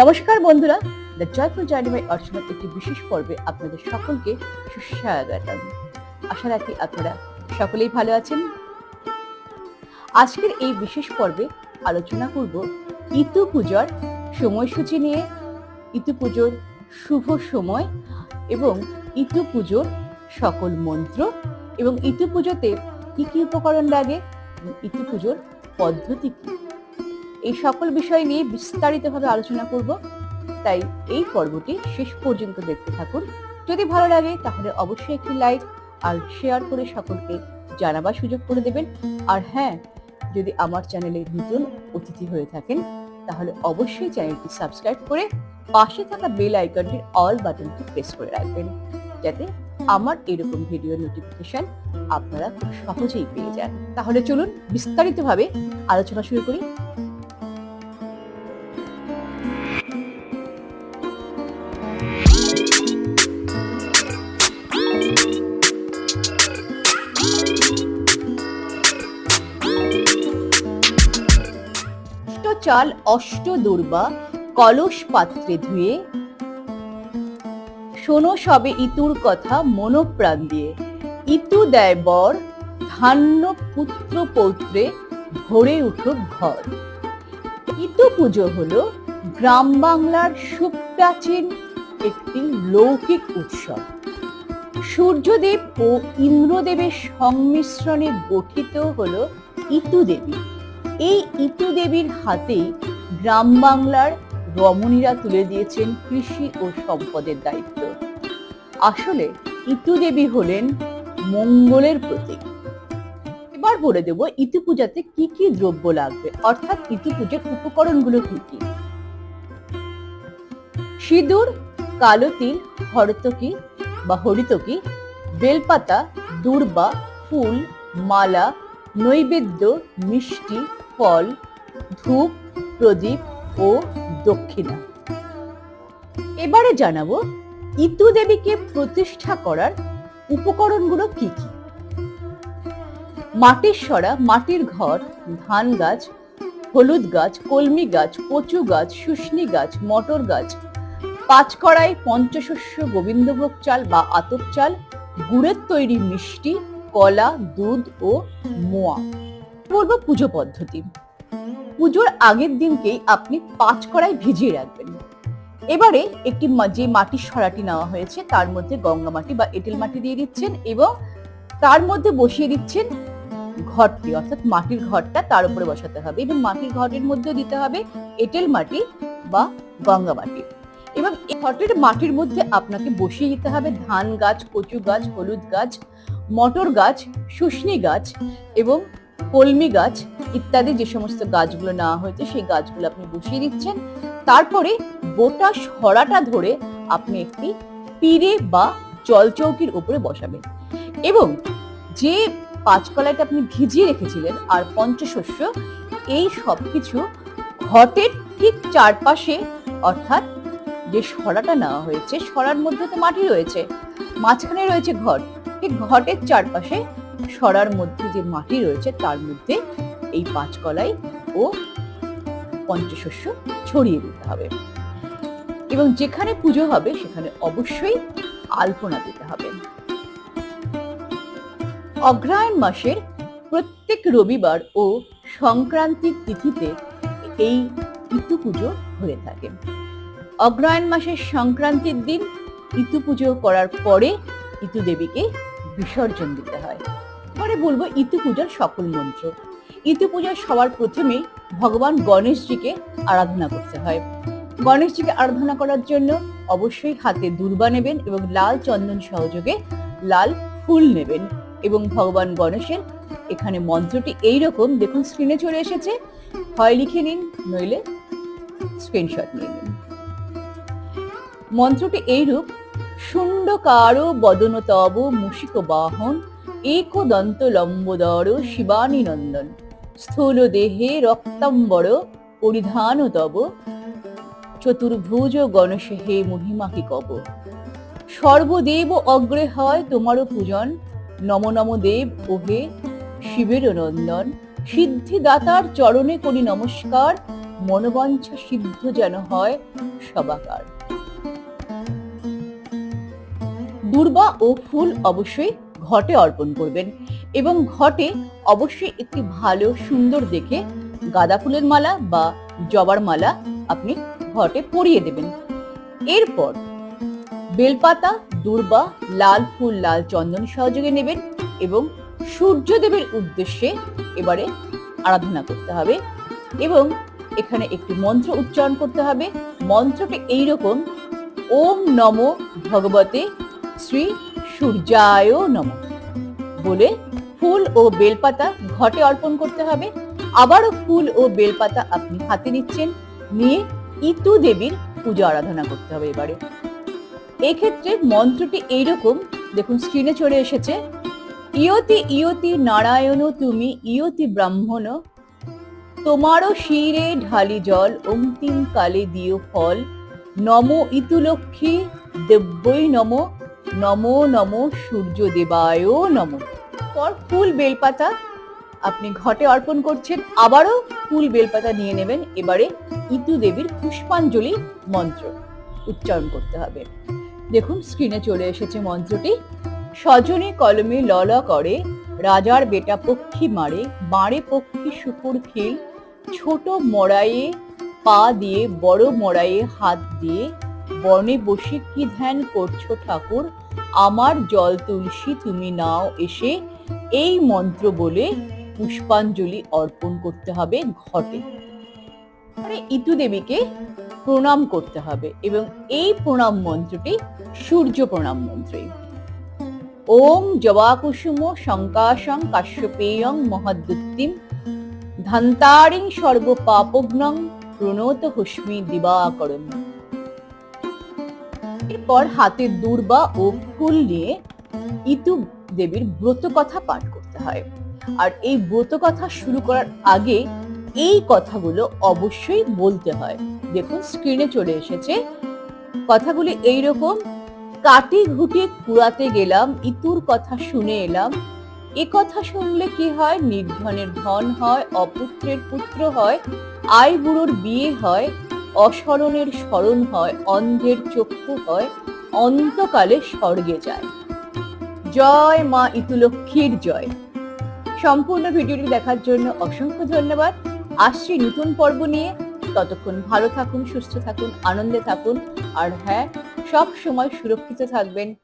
নমস্কার বন্ধুরা the joyful journey by অর্চনার একটি বিশেষ পর্বে আপনাদের সকলকে সুস্বাগতম। আশা রাখি আপনারা সকলেই ভালো আছেন। আজকের এই বিশেষ পর্বে আলোচনা করব ইতু পুজোর সময়সূচি নিয়ে। ইতু পুজোর শুভ সময় এবং ইতু পুজোর সকল মন্ত্র এবং ইতু পুজোতে কি কি উপকরণ লাগে ইতু পুজোর পদ্ধতি কি? এই সকল বিষয় নিয়ে বিস্তারিতভাবে আলোচনা করব। তাই এই পর্বটি শেষ পর্যন্ত দেখতে থাকুন। যদি ভালো লাগে, তাহলে অবশ্যই একটি লাইক আর শেয়ার করে সকলকে জানাবার সুযোগ করে দেবেন। আর হ্যাঁ যদি আমার চ্যানেলে নতুন অতিথি হয়ে থাকেন, তাহলে অবশ্যই চ্যানেলটি সাবস্ক্রাইব করে পাশে থাকা বেল আইকনটির অল বাটনটি প্রেস করে রাখবেন, যাতে আমার এরকম ভিডিও নোটিফিকেশন আপনারা খুব সহজেই পেয়ে যান। তাহলে চলুন বিস্তারিতভাবে আলোচনা শুরু করি। চাল অষ্ট দুর্বা কলস পাত্রে ধুয়ে। শোনো সবে ইতুর কথা মনোপ্রাণ দিয়ে। ইতু দেয় বর, ধান্য পুত্র পৌত্রে ভরে উঠুক ঘর। ইতু পুজো হলো গ্রাম বাংলার সুপ্রাচীন একটি লৌকিক উৎসব। সূর্যদেব ও ইন্দ্রদেবের সংমিশ্রণে গঠিত হল ইতু দেবী। এই ইতু দেবীর হাতেই গ্রাম বাংলার রমণীরা তুলে দিয়েছেন কৃষি ও সম্পদের দায়িত্ব। আসলে ইতু দেবী হলেন মঙ্গলের প্রতীক। এবার বলে দেব, ইতু পূজাতে কি কি দ্রব্য লাগবে? অর্থাৎ ইতু পূজার উপকরণগুলো কি কি? সিঁদুর, কালো তিল, হরতকি বা হরিতকি, বেলপাতা, দূর্বা, ফুল, মালা, নৈবেদ্য, মিষ্টি ফল, ধূপ, প্রদীপ ও দক্ষিণা। এবারে জানাব, ইতু দেবীকে প্রতিষ্ঠা করার উপকরণগুলো কি কি? মাটির সরা, মাটির ঘর, ধান গাছ, হলুদ গাছ, কলমি গাছ, কচু গাছ শুশনি গাছ, মটর গাছ পাঁচ কড়াই পঞ্চশস্য গোবিন্দভোগ চাল বা আতপ চাল, গুড়ের তৈরি মিষ্টি, কলা, দুধ ও মোয়া। বলব পুজো পদ্ধতি। পুজোর আগের দিনকেই আপনি পাঁচ কড়াই ভিজিয়ে রাখবেন। এবারে একটি যে মাটির সরাটি নেওয়া হয়েছে, তার মধ্যে গঙ্গা মাটি বা এঁটেল মাটি দিয়ে দিচ্ছেন এবং তার মধ্যে বসিয়ে দিচ্ছেন ঘরটি, অর্থাৎ মাটির ঘরটা তার উপরে বসাতে হবে এবং মাটির ঘরের মধ্যেও দিতে হবে এঁটেল মাটি বা গঙ্গা মাটি। এবং ঘটের মাটির মধ্যে আপনাকে বসিয়ে দিতে হবে ধান গাছ, কচু গাছ, হলুদ গাছ, মটর গাছ, শুশনি গাছ এবং কলমি গাছ ইত্যাদি যে সমস্ত গাছগুলো নেওয়া হয়েছে, সেই গাছগুলো আপনি বসিয়ে দিচ্ছেন। তারপরে গোটা সরাটা ধরে আপনি একটি পিড়ে বা জলচৌকির উপরে বসাবেন। এবং যে পাঁচকলাইটা আপনি ভিজিয়ে রেখেছিলেন আর পঞ্চশস্য, এই সব কিছু ঘটের ঠিক চারপাশে, অর্থাৎ যে সরাটা নেওয়া হয়েছে, সরার মধ্যে তো মাটি রয়েছে, মাঝখানে রয়েছে ঘট ঠিক ঘটের চারপাশে সরার মধ্যে যে মাটি রয়েছে, তার মধ্যে এই পাঁচকলাই ও পঞ্চশস্য ছড়িয়ে দিতে হবে। এবং যেখানে পুজো হবে, সেখানে অবশ্যই আলপনা দিতে হবে। অগ্রহায়ণ মাসের প্রত্যেক রবিবার ও সংক্রান্তির তিথিতে এই ইতু পুজো হয়ে থাকে। অগ্রহায়ণ মাসের সংক্রান্তির দিন ইতু পুজো করার পরে ইতু দেবীকে বিসর্জন দিতে হয়। পরে বলব ইতু পূজার সকল মন্ত্র। ইতু পূজার সবার প্রথমে ভগবান গণেশজিকে আরাধনা করতে হয়। গণেশজিকে আরাধনা করার জন্য অবশ্যই হাতে দুর্বা নেবেন এবং লাল চন্দন সহযোগে লাল ফুল নেবেন এবং ভগবান গণেশের এখানে মন্ত্রটি এই রকম দেখুন স্ক্রিনে চলে এসেছে, হয় লিখে নিন, নইলে স্ক্রিনশট নিয়ে নিন। মন্ত্রটি এইরূপ শুণ্ডকার বদন তব মুশিক বাহন একদন্ত লম্বোদর শিবানী নন্দন। স্থূল দেহে রক্তাম্বর পরিধান তব। চতুর্ভুজ গণেশ হে মহিমা কি কব। সর্বদেব অগ্রে হয় তোমারও পূজন। নম নম দেব ওহে শিবের নন্দন। সিদ্ধিদাতার চরণে করি নমস্কার। মনোবাঞ্ছা সিদ্ধ যেন হয় সবাকার। দুর্বা ও ফুল অবশ্যই ঘটে অর্পণ করবেন এবং ঘটে অবশ্যই একটি ভালো, সুন্দর দেখে গাঁদা ফুলের মালা বা জবার মালা আপনি ঘটে পরিয়ে দেবেন। এরপর বেলপাতা, দূর্বা, লাল ফুল, লাল চন্দন সহযোগে নেবেন এবং সূর্যদেবের উদ্দেশ্যে এবারে আরাধনা করতে হবে এবং এখানে একটি মন্ত্র উচ্চারণ করতে হবে। মন্ত্রটি এইরকম, ওম নম ভগবতে শ্রী সূর্যায় নম। বলে ফুল ও বেলপাতা ঘটে অর্পণ করতে হবে। আবারও ফুল ও বেলপাতা আপনি হাতে নিচ্ছেন। নিয়ে ইতু দেবীর পূজা আরাধনা করতে হবে এবারে। এক্ষেত্রে মন্ত্রটি এইরকম, দেখুন স্ক্রিনে চলে এসেছে। ইয়তি ইয়তি নারায়ণ তুমি ইয়তি ব্রাহ্মণ। তোমারও শিরে ঢালি জল, অন্তিম কালে দিও ফল। নম ইতুলক্ষ্মী দেব্যই নম। নম নম সূর্য দেবায় নম। পর ফুল বেলপাতা। আপনি ঘটে অর্পণ করছেন, আবারও ফুল বেলপাতা নিয়ে নেবেন। এবারে ইতু দেবীর পুষ্পাঞ্জলি মন্ত্র উচ্চারণ করতে হবে। দেখুন স্ক্রিনে চলে এসেছে মন্ত্রটি। সজনে কলমে লল করে, রাজার বেটা পক্ষী মারে, বাঁড়ে পক্ষী শুকুর খিল, ছোট মড়াইয়ে পা দিয়ে, বড় মড়াইয়ে হাত দিয়ে বনে বসে কি ধ্যান করছ ঠাকুর? আমার জল তুলসী তুমি নাও এসে। এই মন্ত্র বলে পুষ্পাঞ্জলি অর্পণ করতে হবে ঘটে। পরে ইতু দেবীকে প্রণাম করতে হবে এবং এই প্রণাম মন্ত্রটি সূর্য প্রণাম মন্ত্রী। ওম জবাকুসুম শঙ্কাশং কাশ্যপেয়ং মহদ্দুত্তিম ধান্তারিং সর্ব পাপগ্নং প্রণত হুস্মি দিবাকরণ এরপর হাতে দূর্বা ও ফুল নিয়ে ইতু দেবীর ব্রত কথা পাঠ করতে হয়। আর এই ব্রত কথা শুরু করার আগে এই কথাগুলো অবশ্যই বলতে হয়। দেখুন স্ক্রিনে চলে এসেছে। কথাগুলি এইরকম, কাটি ঘুটে কুড়াতে গেলাম, ইতুর কথা শুনে এলাম। এ কথা শুনলে কি হয়? নির্ধনের ধন হয়, অপুত্রের পুত্র হয় আই বুড়োর বিয়ে হয় অসরণের স্মরণ হয়, অন্ধের চক্ষু হয়, অন্তকালে স্বর্গে যায়। জয় মা ইতুলক্ষ্মীর জয়। সম্পূর্ণ ভিডিওটি দেখার জন্য অসংখ্য ধন্যবাদ। আসছি নতুন পর্ব নিয়ে। ততক্ষণ ভালো থাকুন, সুস্থ থাকুন, আনন্দে থাকুন। আর হ্যাঁ সব সময় সুরক্ষিত থাকবেন।